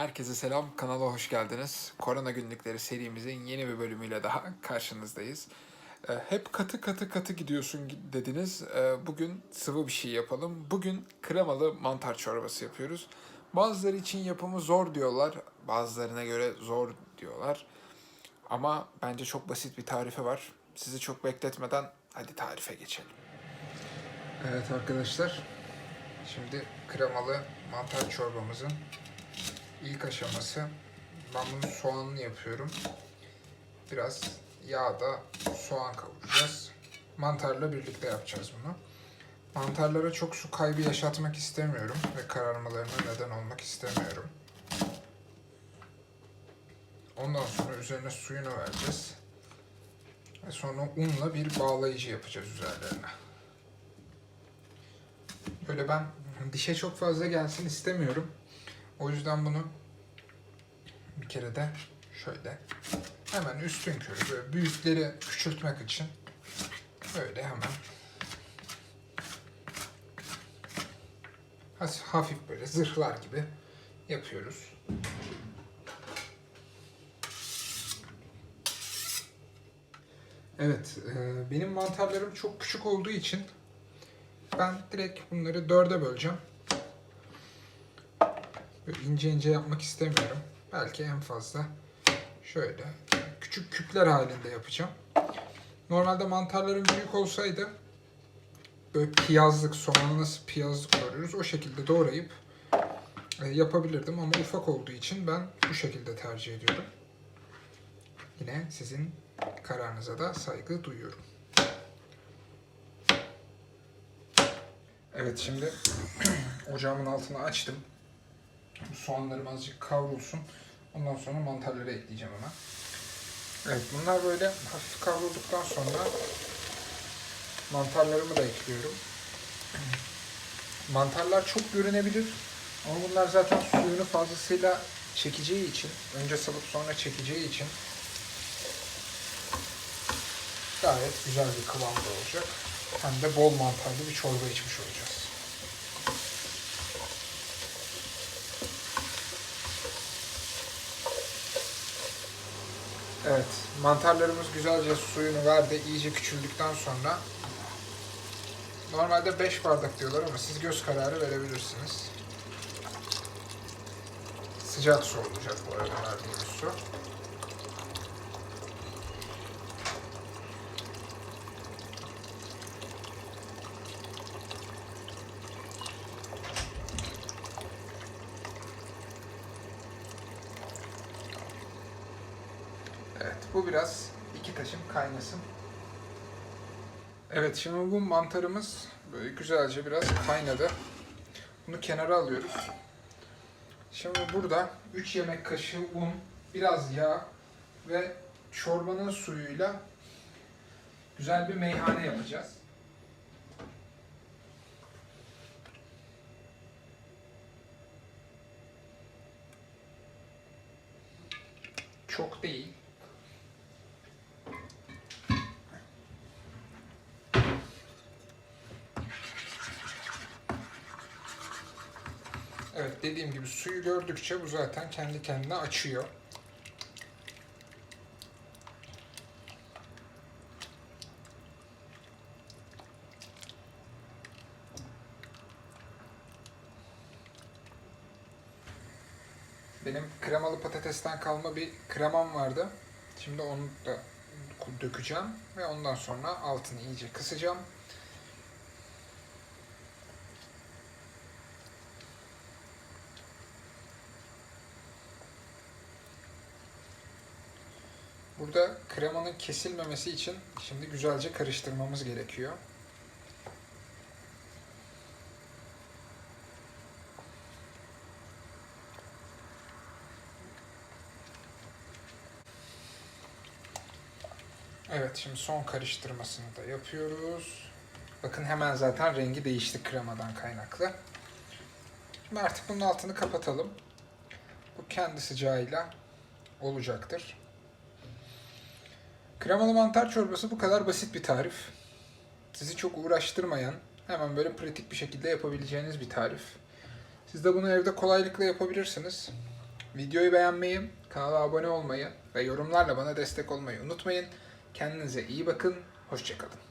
Herkese selam, kanala hoş geldiniz. Korona günlükleri serimizin yeni bir bölümüyle daha karşınızdayız. Ee, Hep katı katı katı gidiyorsun dediniz. Ee, Bugün sıvı bir şey yapalım. Bugün kremalı mantar çorbası yapıyoruz. Bazıları için yapımı zor diyorlar, bazılarına göre zor diyorlar. Ama bence çok basit bir tarifi var. Sizi çok bekletmeden hadi tarife geçelim. Evet arkadaşlar, şimdi kremalı mantar çorbamızın İlk aşaması ben bunu soğanlı yapıyorum. Biraz yağda soğan kavuracağız. Mantarla birlikte yapacağız bunu. Mantarlara çok su kaybı yaşatmak istemiyorum ve kararmalarına neden olmak istemiyorum. Ondan sonra üzerine suyunu vereceğiz. Ve sonra unla bir bağlayıcı yapacağız üzerlerine. Böyle ben dişe çok fazla gelsin istemiyorum. O yüzden bunu bir kere de şöyle hemen üstün körü böyle büyükleri küçültmek için böyle hemen hafif böyle zırhlar gibi yapıyoruz. Evet, e, benim mantarlarım çok küçük olduğu için ben direkt bunları dörde böleceğim. Böyle ince ince yapmak istemiyorum. Belki en fazla şöyle küçük küpler halinde yapacağım. Normalde mantarların büyük olsaydı böyle piyazlık, soğanı nasıl piyazlık doğruyoruz o şekilde doğrayıp e, yapabilirdim ama ufak olduğu için ben bu şekilde tercih ediyorum. Yine sizin kararınıza da saygı duyuyorum. Evet şimdi ocağımın altını açtım. Bu soğanlarım azıcık kavrulsun. Ondan sonra mantarları ekleyeceğim hemen. Evet bunlar böyle hafif kavrulduktan sonra mantarlarımı da ekliyorum. Mantarlar çok görünebilir ama bunlar zaten suyunu fazlasıyla çekeceği için, önce salıp sonra çekeceği için gayet güzel bir kıvamda olacak. Hem de bol mantarlı bir çorba içmiş olacağız. Evet, mantarlarımız güzelce suyunu verdi. İyice küçüldükten sonra normalde 5 bardak diyorlar ama siz göz kararı verebilirsiniz. Sıcak su olacak bu arada verdiğimiz su. Evet, bu biraz iki taşım kaynasın. Evet, şimdi bu mantarımız böyle güzelce biraz kaynadı. Bunu kenara alıyoruz. Şimdi burada 3 yemek kaşığı un, biraz yağ ve çorbanın suyuyla güzel bir meyhane yapacağız. Çok değil. Evet dediğim gibi suyu gördükçe bu zaten kendi kendine açıyor. Benim kremalı patatesten kalma bir kremam vardı. Şimdi onu da dökeceğim ve ondan sonra altını iyice kısacağım. Burada kremanın kesilmemesi için şimdi güzelce karıştırmamız gerekiyor. Evet şimdi son karıştırmasını da yapıyoruz. Bakın hemen zaten rengi değişti kremadan kaynaklı. Şimdi artık bunun altını kapatalım. Bu kendi sıcağıyla olacaktır. Kremalı mantar çorbası bu kadar basit bir tarif. Sizi çok uğraştırmayan, hemen böyle pratik bir şekilde yapabileceğiniz bir tarif. Siz de bunu evde kolaylıkla yapabilirsiniz. Videoyu beğenmeyi, kanala abone olmayı ve yorumlarla bana destek olmayı unutmayın. Kendinize iyi bakın. Hoşçakalın.